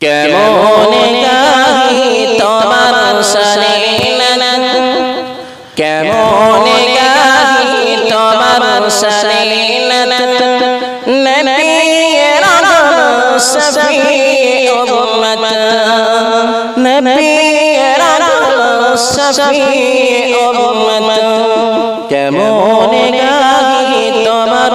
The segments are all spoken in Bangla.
কেমন গাহি তোমার সানে কেমন গাহি তোমার উম্মত কেমন গাহি তোমার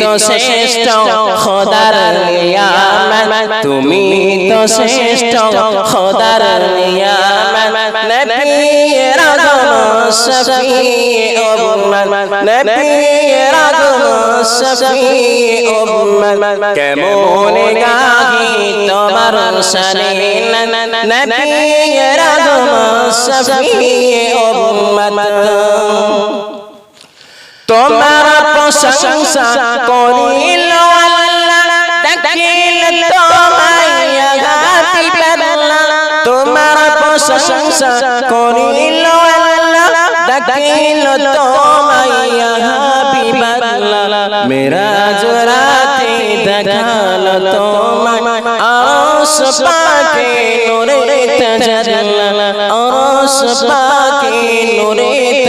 তো শ্রেষ্ঠ খোদার নিয়ামত। তুমি তো শ্রেষ্ঠ খোদার নিয়ামত। উম্মত উম্মত কেমন গাহি উম্মত তোমার প্রশংসা করিল তোমার প্রশংসা করিল আল্লাহ। ডাকিল তোমায় হাবিবাল্লাহ মেরাজ রাতে দেখাল আরশ পাকে নূরে আরশ পাকে নূরে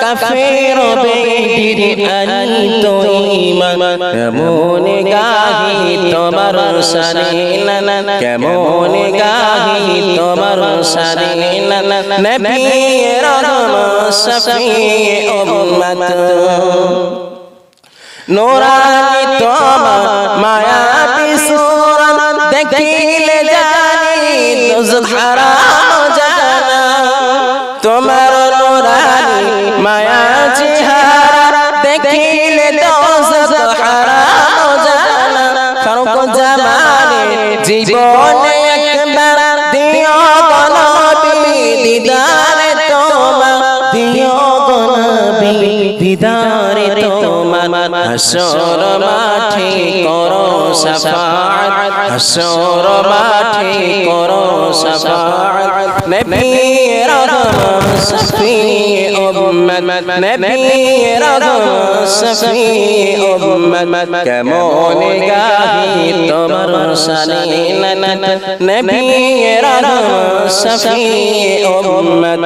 কাফের ইমান কেমন গাহি তোমার শানে কেমন গাহি তোমার শানে নবীর উম্মত। তোমার মায়া বিসুরন। দেখিলে জানি দুজক হারাম জানা। তোমার দিদারে তোমার হাসর মাঠে করো সাফাত হাসর মাঠে করো সাফাত নবীর রহম সফি উম্মত নবীর রহম সফি উম্মত। কেমন গাহি তোমার শানে নবীর রহম সফি উম্মত।